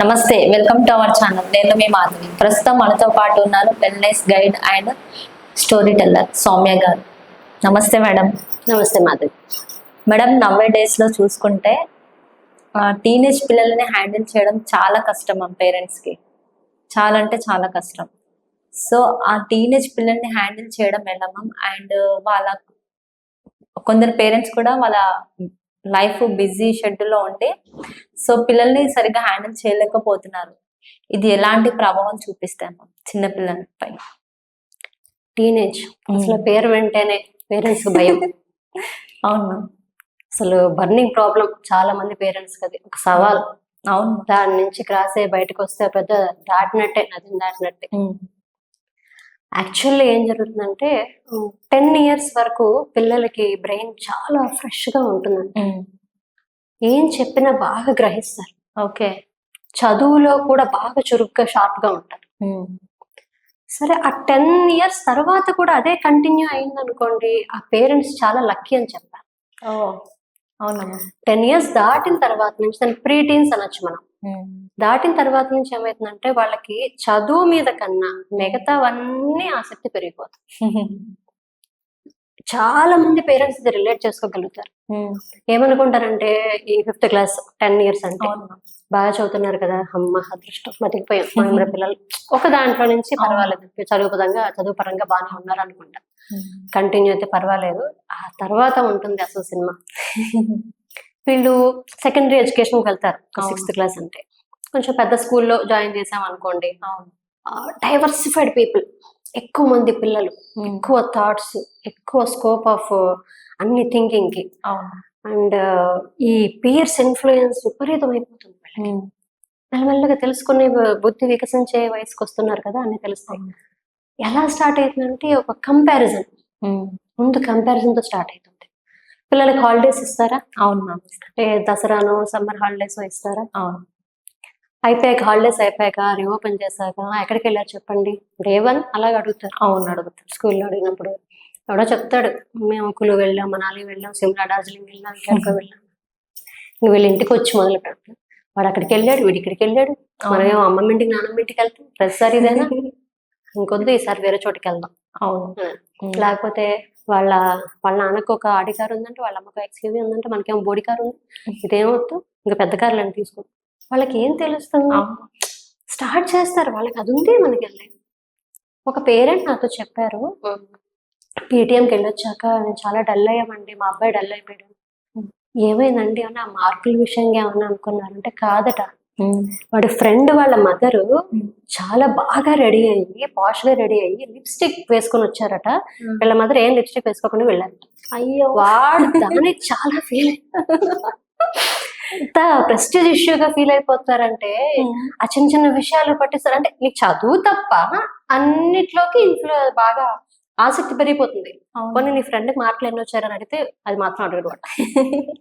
నమస్తే welcome to our channel. నేను మీ మాధవి. ప్రస్తుతం మనతో పాటు ఉన్నారు wellness guide and storyteller Soumya garu. నమస్తే మేడం. నమస్తే మాధవి. మేడం నవ్వే డేస్లో చూసుకుంటే టీనేజ్ పిల్లల్ని హ్యాండిల్ చేయడం చాలా కష్టం మా పేరెంట్స్కి. చాలా అంటే చాలా కష్టం. సో ఆ టీనేజ్ పిల్లల్ని హ్యాండిల్ చేయడం ఎలా మ్యామ్ అండ్ వాళ్ళ కొందరు పేరెంట్స్ కూడా వాళ్ళ లైఫ్ బిజీ షెడ్యూల్లో ఉండి సో పిల్లల్ని సరిగ్గా హ్యాండిల్ చేయలేకపోతున్నారు. ఇది ఎలాంటి ప్రభావం చూపిస్తాయి మ్యామ్ చిన్న పిల్లలపై. టీనేజ్. అసలు పేరు వెంటేనే పేరెంట్స్ భయం. అవును అసలు బర్నింగ్ ప్రాబ్లం చాలా మంది పేరెంట్స్ అది. ఒక సవాల్. అవును. దాని నుంచి క్రాస్ అయ్యి బయటకు వస్తే పెద్ద దాటినట్టే నదిని దాటినట్టే. యాక్చువల్లీ ఏం జరుగుతుందంటే టెన్ ఇయర్స్ వరకు పిల్లలకి బ్రెయిన్ చాలా ఫ్రెష్గా ఉంటుందండి. ఏం చెప్పినా బాగా గ్రహిస్తారు. ఓకే. చదువులో కూడా బాగా చురుగ్గా షార్ప్గా ఉంటారు. సరే ఆ టెన్ ఇయర్స్ తర్వాత కూడా అదే కంటిన్యూ అయింది అనుకోండి ఆ పేరెంట్స్ చాలా లక్కీ అని చెప్పారు. అవునమ్మా టెన్ ఇయర్స్ దాటిన తర్వాత నుంచి దాన్ని ప్రీ టీన్స్ అనొచ్చు మనం. దాటిన తర్వాత నుంచి ఏమవుతుందంటే వాళ్ళకి చదువు మీద కన్నా మిగతావన్నీ ఆసక్తి పెరిగిపోతుంది చాలా మంది పేరెంట్స్ ఇది రిలేట్ చేసుకోగలుగుతారు. ఏమనుకుంటారంటే ఈ ఫిఫ్త్ క్లాస్ టెన్ ఇయర్స్ అంటే. బాగా చదువుతున్నారు కదా అమ్మ అదృష్టం బతికిపోయాం మన పిల్లలు ఒక దాంట్లో నుంచి పర్వాలేదు చదువు పరంగా చదువు పరంగా బాగానే ఉన్నారు అనుకుంటా. కంటిన్యూ అయితే పర్వాలేదు. ఆ తర్వాత ఉంటుంది అసలు సినిమా. వీళ్ళు సెకండరీ ఎడ్యుకేషన్కి వెళ్తారు. సిక్స్త్ క్లాస్ అంటే. కొంచెం పెద్ద స్కూల్లో జాయిన్ చేసాం అనుకోండి. డైవర్సిఫైడ్ పీపుల్ ఎక్కువ మంది పిల్లలు. ఎక్కువ థాట్స్ ఎక్కువ స్కోప్ ఆఫ్ అన్ని థింకింగ్కి అండ్ ఈ పీర్స్ ఇన్ఫ్లుయెన్స్ విపరీతం అయిపోతుంది. మెల్లమెల్లగా తెలుసుకునే బుద్ధి వికసించే వయసుకి వస్తున్నారు కదా అన్ని తెలుస్తాయి. ఎలా స్టార్ట్ అవుతుందంటే ఒక కంపారిజన్. ముందు కంపారిజన్తో స్టార్ట్ అవుతుంది. పిల్లలకి హాలిడేస్ ఇస్తారా? అవును మ్యామ్. అంటే దసరాను సమ్మర్ హాలిడేస్ ఇస్తారా? అవును. అయిపోయాక హాలిడేస్ అయిపోయాక రీఓపెన్ చేశాక ఎక్కడికి వెళ్ళారు చెప్పండి? డే వన్ అలాగే అడుగుతారు. అవును అడుగుతారు. స్కూల్లో అడిగినప్పుడు ఎవడో చెప్తాడు మేము కులు వెళ్ళాం మనాలి వెళ్ళాం సిమ్లా డార్జిలింగ్ వెళ్ళాం ఎక్కడికో వెళ్ళాం. ఇంక వీళ్ళ ఇంటికి వచ్చి మొదలు పెడతాం వాడు అక్కడికి వెళ్ళాడు వీడి ఇక్కడికి వెళ్ళాడు. మనమేమో అమ్మమ్మ ఇంటికి నాన్నమ్మ ఇంటికి వెళ్తాం. ప్రతిసారి ఇదేనా? ఇంకొద్దు ఈసారి వేరే చోటికి వెళ్దాం అవును. లేకపోతే వాళ్ళ వాళ్ళ నాన్నకు ఒక ఆడి కారు ఉందంటే వాళ్ళ అమ్మకు ఎక్స్యూవీ ఉందంటే మనకేమో బోడి కారు ఉంది. ఇదేమవుతూ ఇంకా పెద్ద కార్లు అని తీసుకో. వాళ్ళకి ఏం తెలుస్తుంది స్టార్ట్ చేస్తారు. వాళ్ళకి అది ఉంది మనకి వెళ్ళి ఒక పేరెంట్ నాతో చెప్పారు. పేటిఎంకి వెళ్ళొచ్చాక నేను చాలా డల్ అయ్యామండి. మా అబ్బాయి డల్ అయిపోయాడు. ఏమైందండి? ఏమన్నా మార్కుల విషయంగా ఏమన్నా అనుకున్నారంటే కాదట. వాడి ఫ్రెండ్ వాళ్ళ మదరు. చాలా బాగా రెడీ అయ్యి పాష్గా రెడీ అయ్యి లిప్స్టిక్ వేసుకొని వచ్చారట. వీళ్ళ మదర్ ఏం లిప్స్టిక్ వేసుకోకుండా వెళ్ళారు అయ్యో వాడు దానికి చాలా ఫీల్ ఎంత ప్రెస్టీజ్ ఇష్యూగా ఫీల్ అయిపోతారంటే ఆ చిన్న చిన్న విషయాలు పట్టిస్తారు అంటే నీకు చదువు తప్ప అన్నిట్లోకి ఇన్ఫ్లు బాగా ఆసక్తి పెరిగిపోతుంది. కొన్ని నీ ఫ్రెండ్కి మార్కులు ఎన్ని వచ్చారని అడిగితే అది మాత్రం అడగడు.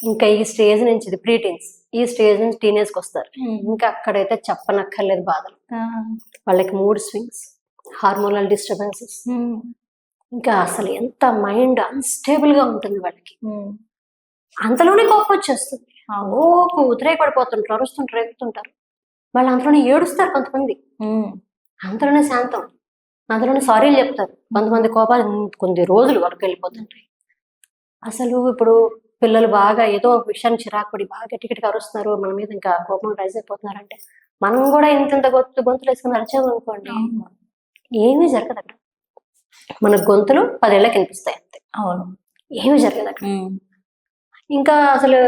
ఇంకా ఈ స్టేజ్ నుంచి ఇది ప్రీటీన్స్ ఈ స్టేజ్ నుంచి టీనేజ్కి వస్తారు. మ్మ్. ఇంకా అక్కడైతే చెప్పనక్కర్లేదు బాధలు. వాళ్ళకి మూడ్ స్వింగ్స్ హార్మోనల్ డిస్టర్బెన్సెస్. ఇంకా అసలు ఎంత మైండ్ అన్స్టేబుల్గా ఉంటుంది వాళ్ళకి. అంతలోనే కోపం వచ్చేస్తుంది. ఓ ఉదిరే పడిపోతుంటారు అరుస్తుంటారు ఎక్కుతుంటారు. వాళ్ళు అంతలోనే ఏడుస్తారు కొంతమంది. అంతలోనే శాంతం. అంతలోనే సారీలు చెప్తారు. కొంతమంది కోపాలు కొన్ని రోజులు వరకు వెళ్ళిపోతుంటాయి. అసలు ఇప్పుడు పిల్లలు బాగా ఏదో ఒక విషయాన్ని చిరాకు పడి బాగా గట్టి గట్టిగా అరుస్తున్నారు మన మీద ఇంకా కోపం రైజ్ అయిపోతున్నారంటే మనం కూడా ఇంత ఇంత గొంతు గొంతులు వేసుకుని అరిచాము అనుకోండి. ఏమీ జరగదు అక్కడ మన గొంతులు పదేళ్ళకి వినిపిస్తాయి అంతే. అవును. ఏమీ జరగదు అక్కడ. ఇంకా అసలు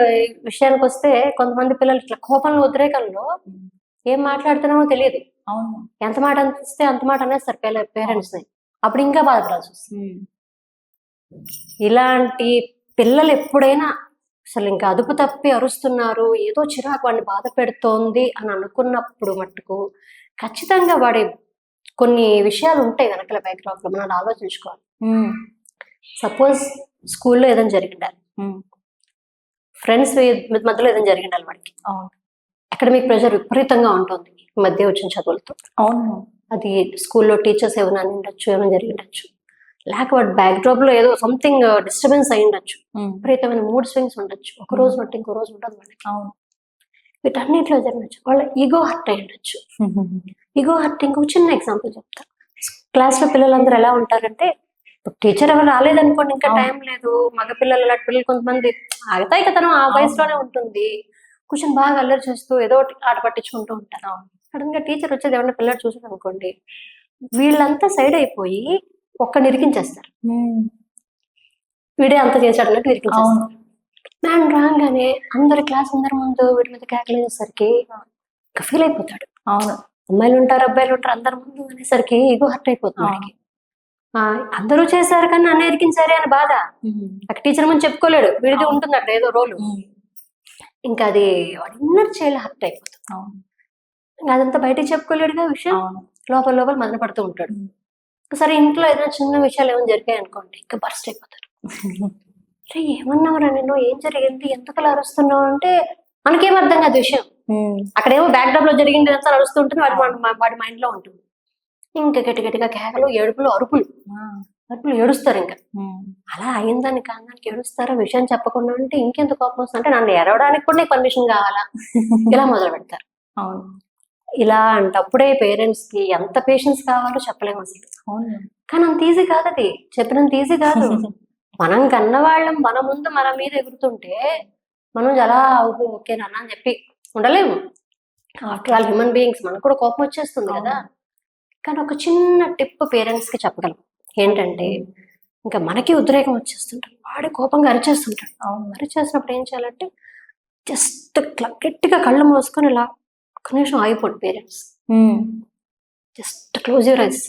విషయానికి వస్తే కొంతమంది పిల్లలు ఇట్లా కోపంలో ఉద్రేకంలో ఏం మాట్లాడుతున్నామో తెలియదు. అవును. ఎంత మాట అనిపిస్తే అంత మాట అనేస్తారు పేరెంట్స్ని అప్పుడు ఇంకా బాధపడాల్సి వస్తుంది. ఇలాంటి పిల్లలు ఎప్పుడైనా అసలు ఇంకా అదుపు తప్పి అరుస్తున్నారు ఏదో చిరాకు వాడిని బాధ పెడుతోంది అని అనుకున్నప్పుడు మట్టుకు ఖచ్చితంగా వాడి కొన్ని విషయాలు ఉంటాయి వెనకల బ్యాక్గ్రౌండ్లో. మనం ఆలోచించుకోవాలి. సపోజ్ స్కూల్లో ఏదైనా జరిగిండాలి. ఫ్రెండ్స్ మధ్యలో ఏదైనా జరిగిండాలి వాడికి? అవును. అకాడమిక్ ప్రెషర్ విపరీతంగా ఉంటుంది మధ్య వచ్చిన చదువులతో. అవును. అది స్కూల్లో టీచర్స్ ఏమైనా ఉండొచ్చు ఏమైనా జరిగి ఉండొచ్చు లేక వాడి బ్యాక్ డ్రాప్లో ఏదో సంథింగ్ డిస్టర్బెన్స్ అయి ఉండొచ్చు. విపరీతమైన మూడ్ స్వింగ్స్ ఉండొచ్చు. ఒక రోజు బట్టి ఇంకో రోజు ఉండదు మనకి. అవును. వీటన్నిటిలో జరగచ్చు వాళ్ళ ఈగో హర్ట్ అయి ఉండొచ్చు. ఈగో హర్ట్ ఇంకొక చిన్న ఎగ్జాంపుల్ చెప్తా. క్లాస్లో పిల్లలందరూ ఎలా ఉంటారంటే టీచర్ ఎవరు రాలేదనుకోండి ఇంకా. టైం లేదు. మగ పిల్లలు అలాంటి పిల్లలు కొంతమంది ఆగతాయి కదా తను ఆ వయసులోనే ఉంటుంది. కూర్చొని బాగా అల్లరి చేస్తూ ఏదో ఆట పట్టించుకుంటూ ఉంటారు. సడన్గా టీచర్ వచ్చేది ఎవరైనా పిల్లలు చూసారు అనుకోండి వీళ్ళంతా సైడ్ అయిపోయి ఒక్క నిరికించేస్తారు. వీడే అంత చేశాడు అన్నట్టు నిరికించేస్తారు మ్యామ్ రాగానే అందరి క్లాస్ అందరి ముందు వీటి మీద కేకలు వేసేసరికి ఇంకా ఫీల్ అయిపోతాడు. అవును. అమ్మాయిలు ఉంటారు అబ్బాయిలు ఉంటారు అందరి ముందు అనేసరికి ఈగో హర్ట్ అయిపోతుంది అందరూ చేశారు కానీ నన్ను ఎరికించారే అని బాధ. అక్కడ టీచర్ ముందు చెప్పుకోలేడు. వీడిది. ఉంటుంది అక్కడ ఏదో రోలు ఇంకా అది వాడి ఇన్నర్ చైల్డ్ హర్ట్ అయిపోతుంది. అదంతా బయటకు చెప్పుకోలేడుగా విషయం. లోపల లోపల మదన పడుతూ ఉంటాడు. సరే ఇంట్లో ఏదైనా చిన్న విషయాలు ఏమైనా జరిగాయి అనుకోండి ఇంకా బర్స్ట్ అయిపోతారు. రే ఏమన్నావురా నేను ఏం జరిగింది? ఎందుకు అలా అరుస్తున్నావు అంటే మనకేం అర్థం కాదు విషయం. అక్కడేమో బ్యాక్ డ్రాప్లో జరిగింది అంతా నడుస్తూ ఉంటుంది వాడి వాడి మైండ్లో ఉంటుంది. ఇంకా గట్టి గట్టిగా కేకలు ఏడుపులు అరుపులు. అరుపులు ఏడుస్తారు ఇంకా. అలా అయిందని కాదానికి ఏడుస్తారా? విషయం చెప్పకుండా అంటే ఇంకెంత కోపం వస్తుంది అంటే నన్ను ఎరవడానికి కూడా నీకు పర్మిషన్ కావాలా? ఇలా మొదలు పెడతారు అవును. ఇలా అంటప్పుడే పేరెంట్స్కి ఎంత పేషెన్స్ కావాలో చెప్పలేము అసలు. కానీ అంత ఈజీ కాదు అది. చెప్పినంత ఈజీ కాదు. మనం కన్నవాళ్ళం మన ముందు మన మీద ఎగురుతుంటే మనం ఎలా ఓహో ఓకే నాన్న అని చెప్పి ఉండలేము. ఆఫ్టర్ ఆల్ హ్యూమన్ బీయింగ్స్ మనకు కూడా కోపం వచ్చేస్తుంది కదా. కానీ ఒక చిన్న టిప్ పేరెంట్స్కి చెప్పగలం. ఏంటంటే ఇంకా మనకి ఉద్రేకం వచ్చేస్తుంటాడు వాడి కోపంగా అరిచేస్తుంటాడు. అరిచేసినప్పుడు ఏం చేయాలంటే జస్ట్ గట్టిగా కళ్ళు మూసుకొని ఇలా ఒక నిమిషం ఆగిపోండి parents. Just close your eyes.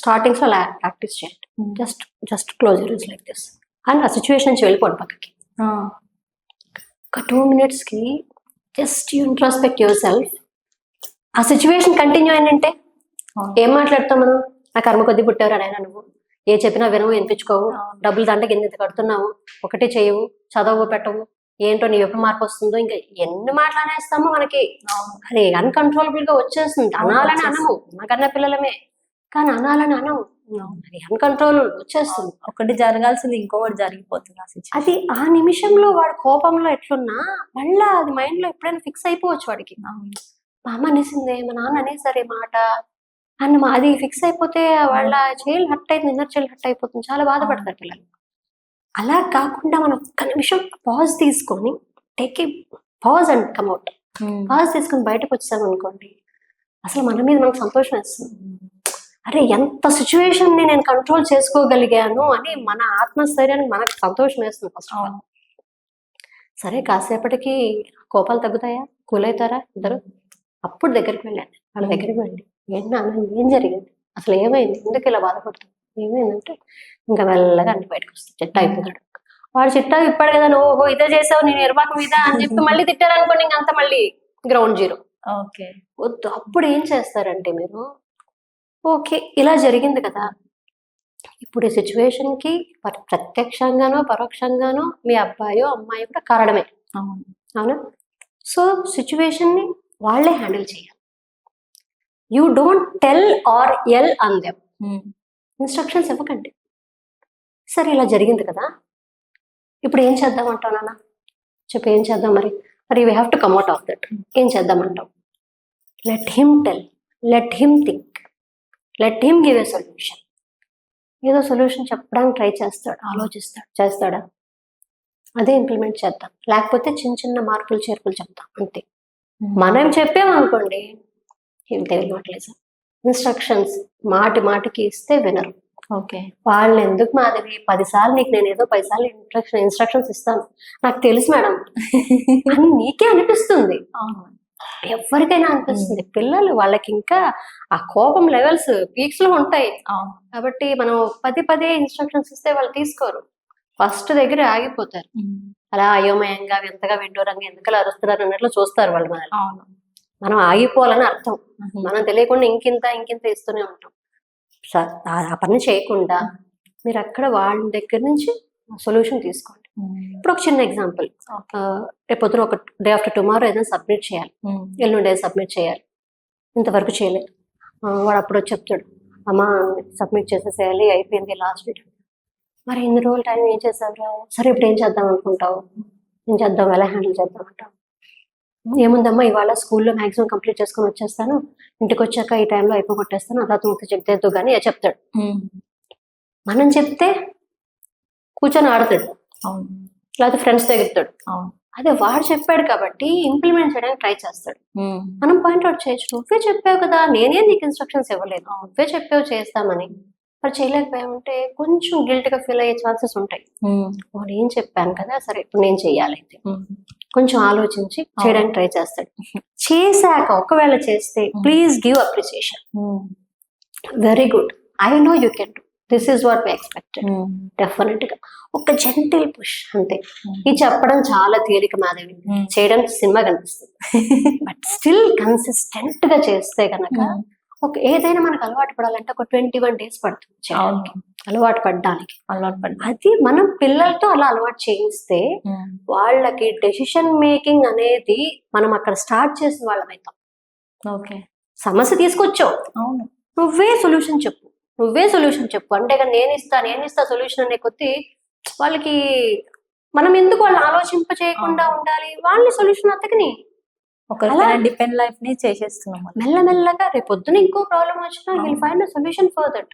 స్టార్టింగ్స్లో అలా ప్రాక్టీస్ చేయండి. Just just close your eyes like this. And ఆ సిచ్యువేషన్ నుంచి వెళ్ళిపోండి పక్కకి. ఒక టూ కి just you introspect yourself. ఆ సిచ్యువేషన్ కంటిన్యూ అయిందంటే ఏం మాట్లాడతాం మనం? నా కర్మ కొద్ది పుట్టారు నాయన నువ్వు. ఏ చెప్పినా వినవు వినిపించుకోవు. డబ్బులు దండకి ఎన్ని కడుతున్నావు? ఒకటే చేయవు చదవవు పెట్టవు. ఏంటో నీ ఎప్పుడు మార్పు వస్తుందో ఇంకా ఎన్ని మాట్లాడేస్తామో మనకి. అది అన్కంట్రోలబుల్గా వచ్చేస్తుంది అనాలని. అనము. మనకన్నా పిల్లలమే. కానీ అనాలని అనము. అది అన్కంట్రోల్ వచ్చేస్తుంది. ఒకటి జరగాల్సింది ఇంకొకటి జరిగిపోతుంది అది ఆ నిమిషంలో వాడు కోపంలో ఎట్లున్నా మళ్ళా అది మైండ్లో ఎప్పుడైనా ఫిక్స్ అయిపోవచ్చు వాడికి. మా అమ్మ అనేసిందే మా నాన్న అనేసరే మాట. అని మా- అది ఫిక్స్ అయిపోతే వాళ్ళ చైల్డ్ హట్ అయింది ఇన్నర్ చైల్డ్ హట్ అయిపోతుంది. చాలా బాధపడతారు పిల్లలు. అలా కాకుండా మనం ఒక్క నిమిషం పాజ్ తీసుకొని take a pause and come out pause తీసుకొని బయటకు వచ్చాం అనుకోండి అసలు మన మీద మనకు సంతోషం వేస్తుంది. అరే ఎంత సిచ్యువేషన్ని నేను కంట్రోల్ చేసుకోగలిగాను అని మన ఆత్మస్థైర్యానికి మనకు సంతోషం వేస్తుంది ఫస్ట్ ఆఫ్ ఆల్ సరే కాసేపటికి కోపాలు తగ్గుతాయా? కూల్ అవుతారా ఇద్దరు అప్పుడు దగ్గరికి వెళ్ళాను వాళ్ళ దగ్గరికి వెళ్ళి ఏంటి నాన్న ఏం జరిగింది? అసలు ఏమైంది? ఎందుకు ఇలా బాధపడుతుంది ఏమైందంటే ఇంకా మెల్లగా అన్ని బయటకు వస్తాయి చిట్ట అయిపోతాడు వాడు చిట్టా ఇప్పాడు కదా నువ్వు ఓహో ఇదే చేసావు నేను ఎరపాకు మీద అని చెప్పి మళ్ళీ తిట్టారనుకోండి ఇంక అంత మళ్ళీ గ్రౌండ్ జీరో ఓకే. వద్దు. అప్పుడు ఏం చేస్తారంటే మీరు ఓకే ఇలా జరిగింది కదా. ఇప్పుడు ఈ సిచ్యువేషన్కి ప- ప్రత్యక్షంగానో పరోక్షంగానో మీ అబ్బాయో అమ్మాయి కూడా కారణమే. అవును. అవునా? సో సిచ్యువేషన్ని వాళ్ళే హ్యాండిల్ చేయాలి. You don't tell or yell on them instructions ఇవ్వకండి. సరే ఇలా జరిగింది కదా. ఇప్పుడు ఏం చేద్దాం అంటావు నాన్న? చెప్పి ఏం చేద్దాం మరి? మరి we have to come out of that ఏం చేద్దామంటావు let him tell let him think let him give a solution ఏదో సొల్యూషన్ చెప్పడానికి ట్రై చేస్తాడు ఆలోచిస్తాడు. చేస్తాడా? అదే ఇంప్లిమెంట్ చేద్దాం. లేకపోతే చిన్న చిన్న మార్పులు చేర్పులు చెప్తాం. అంతే. మనం చెప్పామనుకోండి తెలియట్లేదు ఇన్స్ట్రక్షన్స్ మాటి మాటికి ఇస్తే వినరు. ఓకే. వాళ్ళు ఎందుకు మాధవి? పదిసార్లు నీకు నేను ఏదో పదిసార్లు ఇన్స్ట్రక్షన్ ఇన్స్ట్రక్షన్స్ ఇస్తాను. నాకు తెలుసు మేడం. అని నీకే అనిపిస్తుంది. ఎవరికైనా అనిపిస్తుంది. పిల్లలు వాళ్ళకి ఇంకా ఆ కోపం లెవెల్స్ పీక్స్లో ఉంటాయి. కాబట్టి మనం పదే పదే ఇన్స్ట్రక్షన్స్ ఇస్తే వాళ్ళు తీసుకోరు. ఫస్ట్ దగ్గర ఆగిపోతారు. అలా అయోమయంగా ఎంతగా విడ్డూరంగా ఎందుకలా అరుస్తున్నారు అన్నట్లు చూస్తారు వాళ్ళు అవును. మనం ఆగిపోవాలని అర్థం. మనం తెలియకుండా ఇంకింత ఇంకింత ఇస్తూనే ఉంటాం. ఆ పని చేయకుండా మీరు అక్కడ వాళ్ళ దగ్గర నుంచి సొల్యూషన్ తీసుకోండి. ఇప్పుడు ఒక చిన్న ఎగ్జాంపుల్. రేపు పొద్దున ఒక డే ఆఫ్టర్ టుమారో ఏదైనా సబ్మిట్ చేయాలి. ఎల్లుండే సబ్మిట్ చేయాలి. ఇంతవరకు చేయలేదు. వాడు అప్పుడు చెప్తాడు అమ్మా సబ్మిట్ చేసేసేయాలి అయిపోయింది లాస్ట్ డేట్. మరి ఇన్ని రోజులు టైం ఏం చేసావురా సరే ఇప్పుడు ఏం చేద్దాం అనుకుంటావు? ఏం చేద్దాం? ఎలా హ్యాండిల్ చేద్దాం అంటావు? ఏముందమ్మా ఇవాళ స్కూల్లో మాక్సిమం కంప్లీట్ చేసుకొని వచ్చేస్తాను. ఇంటికి వచ్చాక ఈ టైంలో అయిపోగొట్టేస్తాను. అదా తుమ్మితే చెప్తే కానీ చెప్తాడు. మనం చెప్తే కూర్చొని ఆడతాడు. లేకపోతే ఫ్రెండ్స్ ఎగురుతాడు. అవును. అదే వాడు చెప్పాడు కాబట్టి ఇంప్లిమెంట్ చేయడానికి ట్రై చేస్తాడు. మనం పాయింట్అవుట్ చేయొచ్చు. నువ్వే చెప్పావు కదా నేనే నీకు ఇన్స్ట్రక్షన్స్ ఇవ్వలేదు. నువ్వే చెప్పావు చేస్తామని. మరి చేయలేకపోయామంటే కొంచెం గిల్ట్గా ఫీల్ అయ్యే ఛాన్సెస్ ఉంటాయి. నేను చెప్పాను కదా సరే ఇప్పుడు నేను చెయ్యాలి. అయితే. కొంచెం ఆలోచించి చేయడానికి ట్రై చేస్తాడు. చేశాక ఒకవేళ చేస్తే please give appreciation. Very good. I know you can do. This is what we expected. డెఫినెట్గా ఒక జెంటిల్ పుష్ అంతే. ఇది చెప్పడం చాలా తేలిక మాధవి Hmm. చేయడం సినిమా కనిపిస్తుంది. బట్ స్టిల్ కన్సిస్టెంట్గా చేస్తే కనుక. ఒక ఏదైనా మనకు అలవాటు పడాలంటే ఒక ట్వంటీ వన్ డేస్ పడుతుంది అలవాటు పడడానికి. అలవాటు పడ్డా అది మనం పిల్లలతో అలా అలవాటు చేయిస్తే. వాళ్ళకి డెసిషన్ మేకింగ్ అనేది మనం అక్కడ స్టార్ట్ చేసిన వాళ్ళమైతాం ఓకే. సమస్య తీసుకొచ్చావు. అవును. నువ్వే సొల్యూషన్ చెప్పు. నువ్వే సొల్యూషన్ చెప్పు. అంటే నేను ఇస్తా నేను ఇస్తా సొల్యూషన్ అనే కొద్దీ వాళ్ళకి మనం ఎందుకు వాళ్ళు ఆలోచింప చేయకుండా ఉండాలి? వాళ్ళని సొల్యూషన్ అతకని. డిపెండ్ లైఫ్ని చేసేస్తున్నాం. మెల్లమెల్లగా రేపు పొద్దున ఇంకో ప్రాబ్లం వచ్చినా will find solution for that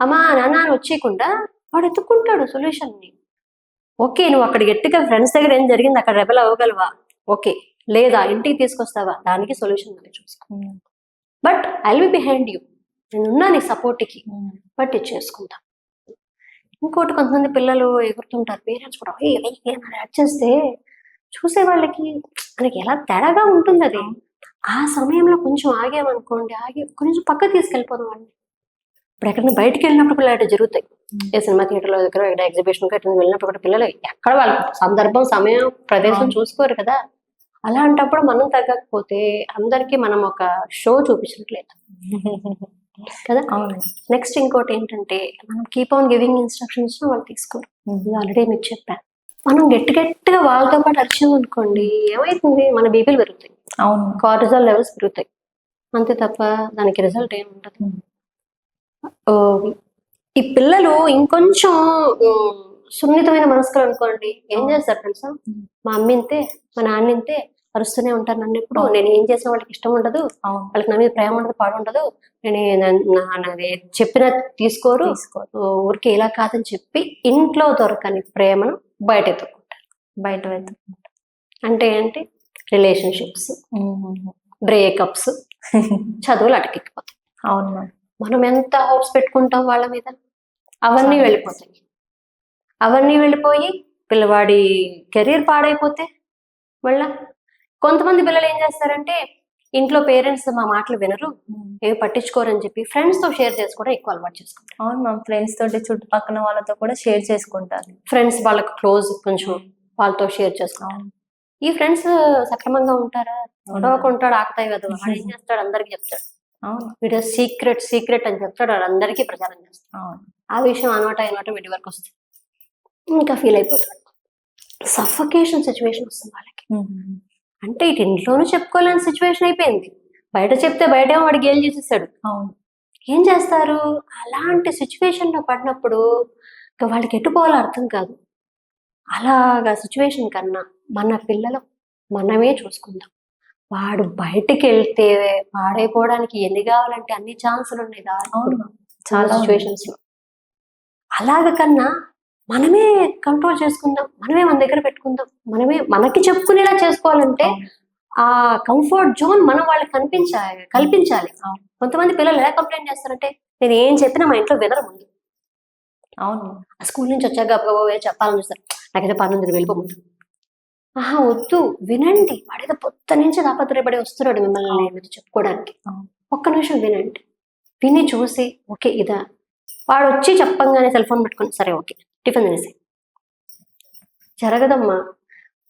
అమ్మా నాన్న అని వచ్చేయకుండా వాడు ఎత్తుక్కుంటాడు సొల్యూషన్ని. ఓకే నువ్వు అక్కడ గట్టిగా ఫ్రెండ్స్ దగ్గర ఏం జరిగింది? అక్కడ రెబల్ అవ్వగలవా? ఓకే లేదా ఇంటికి తీసుకొస్తావా? దానికి సొల్యూషన్ నువ్వే చూసుకో. But I will be behind you నేను ఉన్నా నీ సపోర్ట్కి. బట్ ఇది చేసుకుంటాం. ఇంకోటి కొంతమంది పిల్లలు ఎగురుతుంటారు పేరెంట్స్ కూడా యాడ్ చేస్తే చూసే వాళ్ళకి మనకి ఎలా తేడాగా ఉంటుంది అది ఆ సమయంలో కొంచెం ఆగామనుకోండి ఆగి కొంచెం పక్క తీసుకెళ్ళిపోదాం వాళ్ళని ఇప్పుడు ఎక్కడైనా బయటికి వెళ్ళినప్పుడు కూడా ఇలాంటివి జరుగుతాయి. ఏ సినిమా థియేటర్లో దగ్గర ఎగ్జిబిషన్ ఎక్కడ వెళ్ళినప్పుడు కూడా పిల్లలు ఎక్కడ వాళ్ళ సందర్భం సమయం ప్రదేశం. చూసుకోరు కదా. అలాంటప్పుడు మనం తగ్గకపోతే అందరికీ మనం ఒక షో చూపించినట్లేదు కదా? నెక్స్ట్ ఇంకోటి ఏంటంటే మనం కీప్ ఆన్ గివింగ్ ఇన్స్ట్రక్షన్స్ వాళ్ళు తీసుకోరు. ఆల్రెడీ మీకు చెప్పాను మనం గట్టి గట్టిగా వాళ్ళతో పాటు అరిచాం అనుకోండి ఏమైతుంది? మన బీపీలు పెరుగుతాయి. అవును. కార్టిజాల్ లెవెల్స్ పెరుగుతాయి. అంతే తప్ప దానికి రిజల్ట్ ఏమి ఉండదు. ఈ పిల్లలు ఇంకొంచెం సున్నితమైన మనసుకులు అనుకోండి. ఏం చేస్తారు తెలుసా. మా అమ్మ ఇంతే మా నాన్న ఇంతే అరుస్తూనే ఉంటారు నన్ను ఎప్పుడు. నేను ఏం చేసిన వాళ్ళకి ఇష్టం ఉండదు. వాళ్ళకి నా మీద ప్రేమ ఉండదు పాడు ఉండదు. నేను చెప్పిన తీసుకోరు. తీసుకో ఊరికి ఇలా కాదని చెప్పి ఇంట్లో దొరకని ప్రేమను బయట ఎత్తుకుంటారు. బయట అంటే ఏంటి? రిలేషన్షిప్స్. బ్రేకప్స్ చదువులు అటకెక్కిపోతాయి. అవును మనం ఎంత హోప్స్ పెట్టుకుంటాం వాళ్ళ మీద? అవన్నీ. వెళ్ళిపోతాయి. అవన్నీ వెళ్ళిపోయి పిల్లవాడి కెరీర్ పాడైపోతే మళ్ళా? కొంతమంది పిల్లలు ఏం చేస్తారంటే ఇంట్లో పేరెంట్స్ మా మాటలు వినరు. ఏవి పట్టించుకోరని చెప్పి ఫ్రెండ్స్తో షేర్ చేసుకోవడం ఎక్కువ అలవాటు చేసుకుంటారు. అవును మ్యామ్ ఫ్రెండ్స్ తోటి చుట్టుపక్కల వాళ్ళతో కూడా షేర్ చేసుకుంటారు. ఫ్రెండ్స్ వాళ్ళకి క్లోజ్ కొంచెం వాళ్ళతో షేర్ చేసుకుంటారు ఈ ఫ్రెండ్స్ సక్రమంగా ఉంటారా? గొడవకు ఉంటాడు ఆకుతాయి కదా. వాడు ఏం చేస్తాడు? అందరికి చెప్తాడు. వీడియో సీక్రెట్ సీక్రెట్ అని చెప్తాడు. వాడు అందరికీ ప్రచారం చేస్తాడు. ఆ విషయం అనమాట అనమాట వీడి వరకు వస్తుంది. ఇంకా ఫీల్ అయిపోతాడు. సఫకేషన్ సిచ్యువేషన్ వస్తుంది వాళ్ళకి. అంటే ఇటు ఇంట్లోనూ చెప్పుకోలేని సిచ్యువేషన్ అయిపోయింది. బయట చెప్తే బయట వాడికి ఏం చేసేస్తాడు అవును. ఏం చేస్తారు? అలాంటి సిచ్యువేషన్లో పడినప్పుడు ఇంకా వాళ్ళకి ఎటు పోవాలో అర్థం కాదు. అలాగా సిచ్యువేషన్ కన్నా మన పిల్లలు మనమే చూసుకుందాం. వాడు బయటికి వెళ్తే పాడైపోవడానికి ఎన్ని కావాలంటే అన్ని ఛాన్సులు ఉన్నాయి దాదాపు చాలా సిచ్యువేషన్స్లో. అలాగ కన్నా మనమే కంట్రోల్ చేసుకుందాం. మనమే మన దగ్గర పెట్టుకుందాం. మనమే మనకి చెప్పుకునేలా చేసుకోవాలంటే. ఆ కంఫర్ట్ జోన్ మనం వాళ్ళకి కనిపించాలి కల్పించాలి. కొంతమంది పిల్లలు ఎలా కంప్లైంట్ చేస్తారంటే నేను ఏం చెప్పినా మా ఇంట్లో వినరు ముందు. అవును. ఆ స్కూల్ నుంచి వచ్చాక చెప్పాలని చూస్తారు నాకైతే పని ఉంది వెళ్ళిపోముందు ఆహా వద్దు వినండి. వాడేదో పొద్దు నుంచి తాపత్రయపడి వస్తున్నాడు మిమ్మల్ని మీరు చెప్పుకోవడానికి. ఒక్క నిమిషం వినండి. విని చూసి ఓకే ఇదా. వాడు వచ్చి చెప్పంగానే సెల్ ఫోన్ పెట్టుకుని సరే ఓకే టిఫిన్ తినేసి జరగదమ్మా.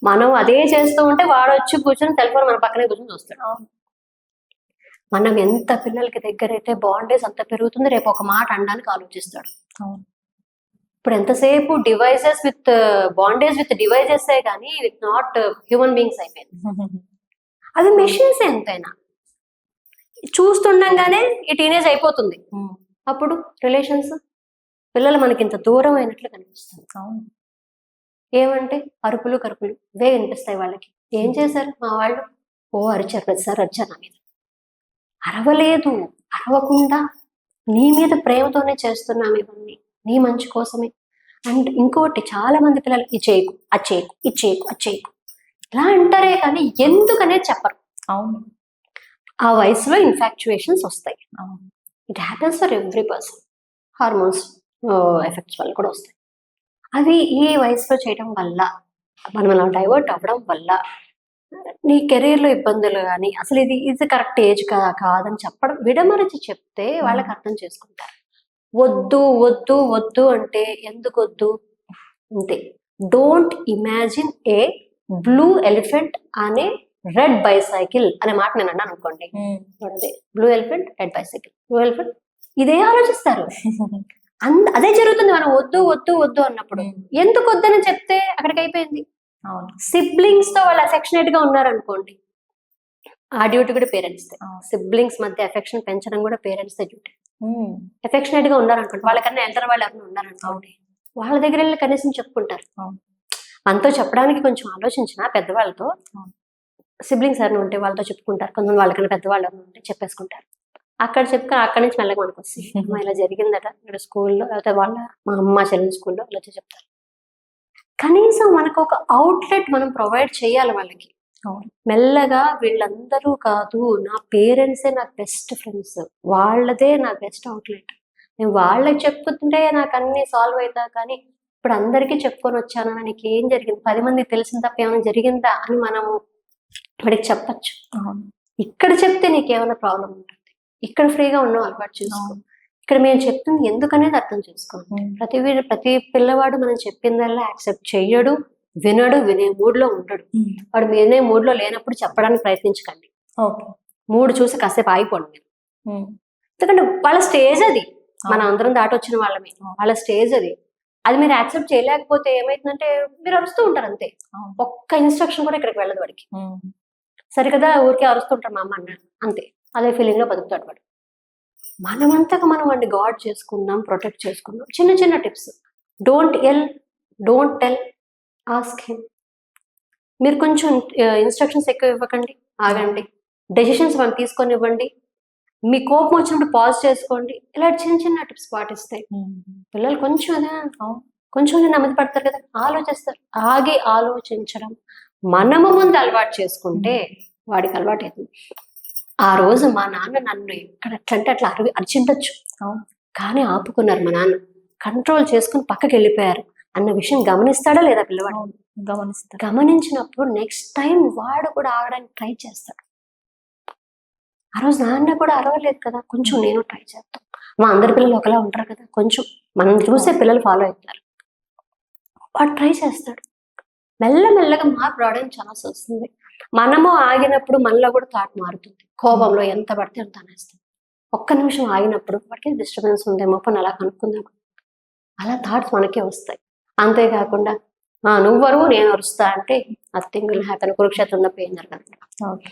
మనం అదే చేస్తూ ఉంటే వాడు వచ్చి కూర్చొని సెల్ ఫోన్ మన పక్కనే కూర్చొని చూస్తాడు. మనం ఎంత పిల్లలకి దగ్గర అయితే బాండేజ్ అంత పెరుగుతుంది రేపు ఒక మాట అనడానికి ఆలోచిస్తాడు. ఇప్పుడు ఎంతసేపు devices with bondage with devices కానీ విత్ నాట్ హ్యూమన్ బీయింగ్స్ అయిపోయింది. అది మెషిన్స్ ఎంతైనా. చూస్తుండగానే ఈ టీనేజ్ అయిపోతుంది. ఉమ్. అప్పుడు రిలేషన్స్ పిల్లలు మనకి ఇంత దూరం అయినట్లు కనిపిస్తుంది. అవును. ఏమంటే అరుపులు కరుపులు ఇవే వినిపిస్తాయి వాళ్ళకి. ఏం చేశారు? మా వాళ్ళు ఓ అరిచారు ప్రతిసారి అరిచారు నా మీద. అరవలేదు అరవకుండా నీ మీద ప్రేమతోనే చేస్తున్నాం ఇవన్నీ. నీ మంచి కోసమే. అండ్ ఇంకోటి చాలా మంది పిల్లలు ఇది చేయకు అది చేయకు ఇది చేయకు అది చేయకు. ఇలా అంటారే కానీ ఎందుకనే చెప్పరు. అవును. ఆ వయసులో ఇన్ఫాక్చుయేషన్స్ వస్తాయి. It happens for every person hormones effects వల్ల కూడా వస్తాయి. అది ఈ వయసులో చేయడం వల్ల మనం అలా డైవర్ట్ అవ్వడం వల్ల నీ కెరీర్లో ఇబ్బందులు కానీ అసలు ఇది ఇది కరెక్ట్ ఏజ్ కదా కాదని చెప్పడం విడమరిచి చెప్తే వాళ్ళకి అర్థం చేసుకుంటారు. వద్దు వద్దు వద్దు అంటే ఎందుకు వద్దు అంతే. Don't imagine a blue elephant అనే రెడ్ బైసైకిల్ అనే మాట నేను అన్నాను అనుకోండి. చూడండి. Blue elephant red bicycle blue elephant ఇదే ఆలోచిస్తారు. అంద అదే జరుగుతుంది మనం వద్దు వద్దు వద్దు అన్నప్పుడు. ఉమ్. ఎందుకు వద్దని చెప్తే అక్కడికి అయిపోయింది. సిబ్లింగ్స్తో వాళ్ళు అఫెక్షనేట్గా ఉన్నారనుకోండి. ఆ డ్యూటీ కూడా పేరెంట్స్. సిబ్లింగ్స్ మధ్య అఫెక్షన్ పెంచడం కూడా పేరెంట్స్ డ్యూటీ ఉమ్. అఫెక్షనేట్గా ఉన్నారనుకోండి వాళ్ళకన్నా ఎల్టర్ వాళ్ళు ఎవరైనా ఉన్నారనుకోండి వాళ్ళ దగ్గర వెళ్ళి కనీసం చెప్పుకుంటారు. మనతో చెప్పడానికి కొంచెం ఆలోచించిన పెద్దవాళ్ళతో. సిబ్లింగ్స్ ఎవరైనా ఉంటే వాళ్ళతో చెప్పుకుంటారు కొంతమంది వాళ్ళకన్నా పెద్దవాళ్ళు ఎవరైనా ఉంటే చెప్పేసుకుంటారు అక్కడ చెప్పుకొని అక్కడి నుంచి మెల్లగా మనకు అమ్మా ఇలా జరిగిందట ఇక్కడ స్కూల్లో లేకపోతే వాళ్ళ మా అమ్మ చెల్లి స్కూల్లో ఇలా చెప్తారు కనీసం మనకు ఒక అవుట్లెట్ మనం ప్రొవైడ్ చేయాలి వాళ్ళకి. మెల్లగా వీళ్ళందరూ కాదు నా పేరెంట్సే నా బెస్ట్ ఫ్రెండ్స్. వాళ్ళదే నా బెస్ట్ అవుట్లెట్. నేను వాళ్ళకి చెప్పుతుంటే నాకు అన్ని సాల్వ్ అవుతా కానీ ఇప్పుడు అందరికీ చెప్పుకొని వచ్చాను నీకు ఏం జరిగింది? పది మందికి తెలిసిన తప్ప ఏమైనా జరిగిందా అని మనము వాడికి చెప్పచ్చు. ఇక్కడ చెప్తే నీకు ఏమైనా ప్రాబ్లం ఉంటుంది? ఇక్కడ ఫ్రీగా ఉన్నావు అలవాటు చేసుకో. ఇక్కడ మేము చెప్తుంది ఎందుకనేది అర్థం చేసుకోండి. ప్రతి ప్రతి పిల్లవాడు మనం చెప్పిందల్లా యాక్సెప్ట్ చెయ్యడు. వినడు వినే మూడ్లో ఉండడు ఉమ్. వాడు వినే మూడ్లో లేనప్పుడు చెప్పడానికి ప్రయత్నించకండి. మూడు చూసి కాసేపు ఆగిపోండి మీరు. ఎందుకంటే వాళ్ళ స్టేజ్ అది. మనం. అందరం దాటొచ్చిన వాళ్ళమే. వాళ్ళ స్టేజ్ అది. అది మీరు యాక్సెప్ట్ చేయలేకపోతే ఏమైతుందంటే మీరు అరుస్తూ ఉంటారు అంతే. ఒక్క ఇన్స్ట్రక్షన్ కూడా ఇక్కడికి వెళ్ళదు వాడికి. ఉమ్. సరికదా ఊరికే అరుస్తుంటారు మా అమ్మ అన్న అంతే. అదే ఫీలింగ్లో బతుకుతాడు వాడు. మనమంతగా మనం వాడిని గాడ్ చేసుకుందాం ప్రొటెక్ట్ చేసుకుందాం చిన్న చిన్న tips don't yell don't tell ask him మీరు కొంచెం ఇన్స్ట్రక్షన్స్ ఎక్కువ ఇవ్వకండి ఆగండి. డెసిషన్స్ మనం తీసుకొని ఇవ్వండి మీ కోపం వచ్చినప్పుడు పాజ్ చేసుకోండి. ఇలా చిన్న చిన్న టిప్స్ పాటిస్తాయి. పిల్లలు కొంచెం అదే. కొంచెం నెమ్మది పడతారు కదా ఆలోచిస్తారు. ఆగి ఆలోచించడం. మనము ముందు అలవాటు చేసుకుంటే వాడికి అలవాటు అవుతుంది. ఆ రోజు మా నాన్న నన్ను ఎక్కడ ఎట్లా అంటే అట్లా అరవి అరిచిండొచ్చు. కానీ ఆపుకున్నారు మా నాన్న. కంట్రోల్ చేసుకుని పక్కకి వెళ్ళిపోయారు. అన్న విషయం గమనిస్తాడా లేదా పిల్లవాడు? అవును. గమనిస్తా గమనించినప్పుడు నెక్స్ట్ టైం వాడు కూడా ఆగడానికి ట్రై చేస్తాడు. ఆ రోజు నాన్న కూడా అరవలేదు కదా కొంచెం నేను ట్రై చేస్తాను మా అందరి పిల్లలు ఒకలా ఉంటారు కదా కొంచెం మనం చూసే పిల్లలు ఫాలో అవుతారు. వాడు ట్రై చేస్తాడు. మెల్లమెల్లగా మార్పు రావడానికి ఛాన్స్ వస్తుంది. మనము ఆగినప్పుడు మనలో కూడా థాట్ మారుతుంది. కోపంలో ఎంత పడితే అంత అనేస్తాం. ఒక్క నిమిషం ఆగినప్పుడు వాడికి డిస్టర్బెన్స్ ఉందేమో పని అలా కనుక్కుందాం. అలా థాట్స్ మనకే వస్తాయి. అంతేకాకుండా "ఆ, నువ్వు అరువు నేను అరుస్తా అంటే నథింగ్ విల్ హ్యాపెన్ కురుక్షేత్రం తప్ప ఏం జరగదు ఓకే.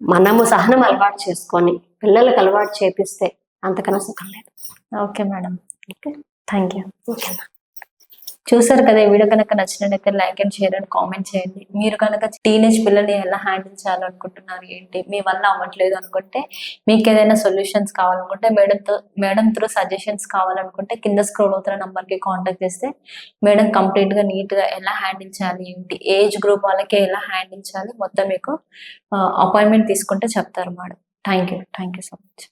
మనము సహనం అలవాటు చేసుకొని పిల్లలకు అలవాటు చేపిస్తే అంతకన్నా సుఖం లేదు. Okay madam. Okay? Thank you ఓకేనా చూసారు కదా ఈ వీడియో కనుక నచ్చినట్లయితే like and share and comment చేయండి. మీరు కనుక టీనేజ్ పిల్లల్ని ఎలా హ్యాండిల్ చేయాలనుకుంటున్నారు ఏంటి? మీ వల్ల అవ్వట్లేదు అనుకుంటే మీకు ఏదైనా సొల్యూషన్స్ కావాలనుకుంటే మేడంతో మేడం త్రూ సజెషన్స్ కావాలనుకుంటే కింద స్క్రోల్ అవుతున్న నంబర్కి కి కాంటాక్ట్ చేస్తే మేడం కంప్లీట్గా నీట్గా ఎలా హ్యాండిల్ చేయాలి ఏంటి? ఏజ్ గ్రూప్ వాళ్ళకి ఎలా హ్యాండిల్ చేయాలి? మొత్తం మీకు అపాయింట్మెంట్ తీసుకుంటే చెప్తారు madam thank you thank you so much